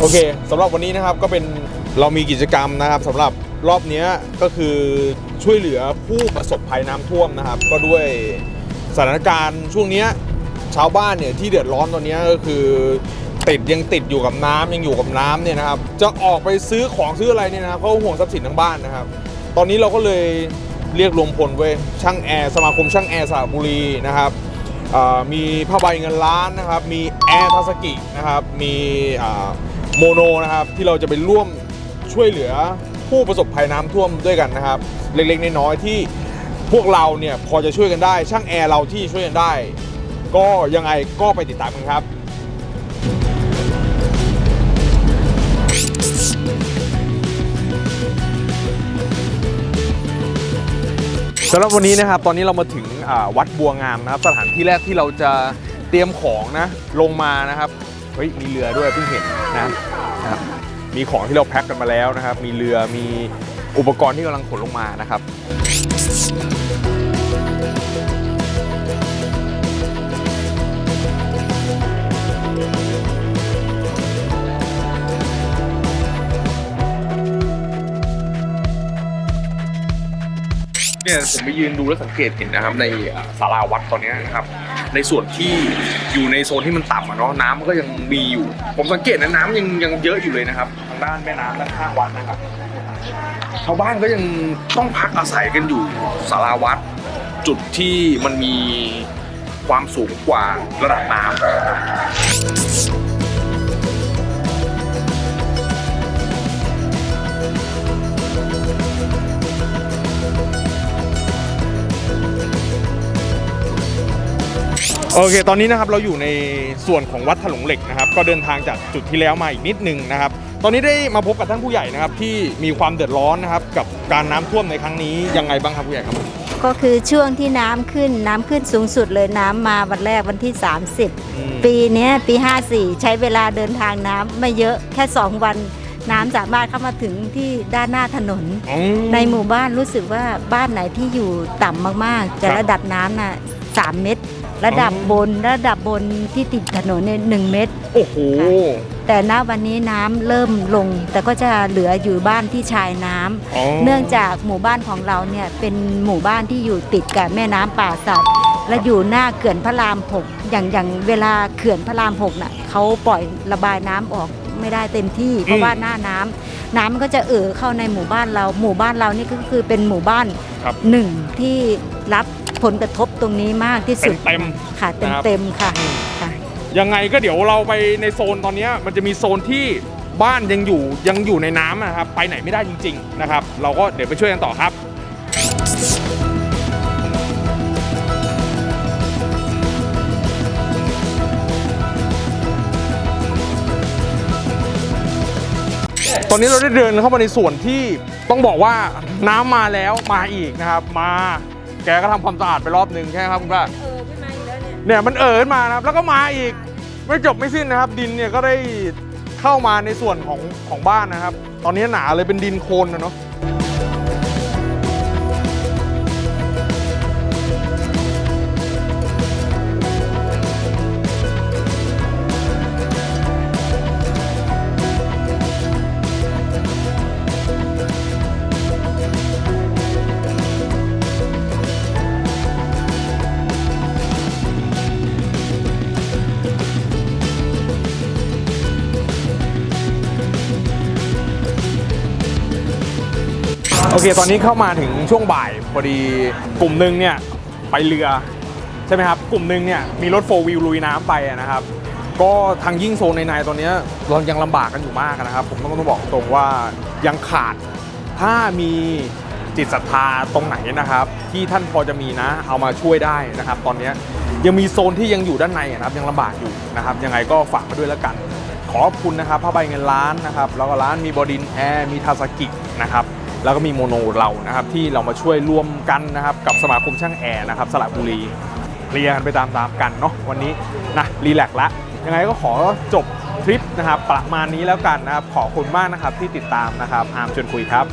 โอเคสำหรับวันนี้นะครับก็เป็นเรามีกิจกรรมนะครับสำหรับรอบนี้ก็คือช่วยเหลือผู้ประสบภัยน้ำท่วมนะครับ ก็ด้วยสถานการณ์ช่วงเนี้ยชาวบ้านเนี่ยที่เดือดร้อนตอนนี้ก็คือติดยังติดอยู่กับน้ำยังอยู่กับน้ำเนี่ยนะครับ จะออกไปซื้อของซื้ออะไรเนี่ยนะครับเขาห่วงทรัพย์สินทั้งบ้านนะครับ ตอนนี้เราก็เลยเรียกรวมพลเว้ยช่างแอร์สมาคมช่างแอร์สระบุรีนะครับมีผ้าใบเงินล้านนะครับ มีแอร์ทาสกินะครับ มีอ โมโนนะครับ ที่เราจะไปร่วมช่วยเหลือผู้ประสบภัยน้ำท่วมด้วยกันนะครับ เล็กๆน้อยๆที่พวกเราเนี่ยพอจะช่วยกันได้ ช่างแอร์เราที่ช่วยกันได้ ก็ยังไงก็ไปติดตามกันครับสำหรับวันนี้นะครับตอนนี้เรามาถึงวัดบัวงามนะครับ สถานที่แรกที่เราจะเตรียมของนะลงมานะครับ เฮ้ยมีเรือด้วยเพิ่งเห็นนะครับมีของที่เราแพ็คกันมาแล้วนะครับ มีเรือมีอุปกรณ์ที่กำลังขนลงมานะครับเนี่ยผมไปยืนดูแล้วสังเกตเห็นนะครับในอ่าศาลาวัดตอนนี้นะครับ ในส่วนที่อยู่ในโซนที่มันต่ำอะเนาะน้ำมันก็ยังมีอยู่ ผมสังเกตนะน้ำยังยังเยอะอยู่เลยนะครับ ทางด้านแม่น้ำด้านข้างวัดนะครับชาวบ้านก็ยังต้องพักอาศัยกันอยู่สาราวัด จุดที่มันมีความสูงกว่าระดับน้ำ โอเค ตอนนี้นะครับเราอยู่ในส่วนของวัดถลุงเหล็กนะครับ ก็เดินทางจากจุดที่แล้วมาอีกนิดนึงนะครับ ตอนนี้ได้มาพบกับท่านผู้ใหญ่นะครับที่มีความเดือดร้อนนะครับกับการน้ำท่วมในครั้งนี้ยังไงบ้างครับผู้ใหญ่ครับ ก็คือช่วงที่น้ำขึ้นน้ำขึ้นสูงสุดเลยน้ำมาวันแรกวันที่ อืม 30 ปีเนี้ยปี 54 ใช้เวลาเดินทางน้ำไม่เยอะแค่ 2 วัน น้ำสามารถเข้ามาถึงที่ด้านหน้าถนนอืมในหมู่บ้านรู้สึกว่าบ้านไหนที่อยู่ต่ำมากๆจะครับ ระดับน้ำน่ะ3เมตร ระดับอ๋อบนระดับบนที่ติดถนนเนี่ยหนึ่งเมตร โอ้โห แต่ณวันนี้น้ำเริ่มลง แต่ก็จะเหลืออยู่บ้านที่ชายน้ำอ๋อ เนื่องจากหมู่บ้านของเราเนี่ยเป็นหมู่บ้านที่อยู่ติดกับแม่น้ำป่าสัตว์และอยู่หน้าเขื่อนพระรามหกอย่างอย่างเวลาเขื่อนพระรามหกน่ะเขาปล่อยระบายน้ำออกไม่ได้เต็มที่ เพราะว่าหน้าน้ำน้ำมันก็จะเอ่อเข้าในหมู่บ้านเรา หมู่บ้านเรานี่ก็คือเป็นหมู่บ้านครับ หนึ่งที่รับ ผลกระทบตรงนี้มากที่สุเต็ดมเต็มค่ะเต็นะมครับ เต็มๆค่ะค่ะ ยังไงก็เดี๋ยวเราไปในโซนตอนเนี้ยมันจะมีโซนที่บ้านยังอยู่ยังอยู่ในน้ำนะครับไปไหนไม่ได้จริง ๆ นะครับ เราก็เดี๋ยวไปช่วยกันต่อครับ ตอนนี้เราได้เดินเข้ามาในส่วนที่ต้องบอกว่าน้ำมาแล้วมาอีกนะครับ มา แกก็ทำความสะอาดไปรอบหนึ่งใช่ไหมครับคุณป้าเออพี่มาอีกแล้วเนี่ยเนี่ยมันเอิญมานะครับ แล้วก็มาอีกไม่จบไม่สิ้นนะครับ ดินเนี่ยก็ได้เข้ามาในส่วนของของบ้านนะครับ ตอนนี้หนาเลยเป็นดินโคลนนะเนาะ โอเค ตอนนี้เข้ามาถึงช่วงบ่ายพอดีกลุ่มหนึ่งเนี่ยไปเรือใช่ไหมครับ กลุ่มหนึ่งเนี่ยมีรถโฟวิลลุยน้ำไปนะครับ ก็ทางยิ่งโซนในในตอนนี้เรายังลำบากกันอยู่มากนะครับ ผมต้องต้องบอกตรงว่ายังขาดถ้ามีจิตศรัทธาตรงไหนนะครับ ที่ท่านพอจะมีนะเอามาช่วยได้นะครับ ตอนนี้ยังมีโซนที่ยังอยู่ด้านในนะครับ ยังลำบากอยู่นะครับ ยังไงก็ฝากมาด้วยแล้วกัน ขอบคุณนะครับผ้าใบเงินล้านนะครับ แล้วก็ร้านมีบอดินแอร์มีทาสกินะครับ แล้วก็มีโมโนเรานะครับ ที่เรามาช่วยร่วมกันนะครับ กับสมาคมช่างแอร์นะครับสระบุรีเรียนไปตามๆกันเนาะวันนี้นะรีแลกซ์ละยังไงก็ขอจบทริปนะครับ ประมาณนี้แล้วกันนะครับ ขอบคุณมากนะครับที่ติดตามนะครับอาร์มชวนคุยครับ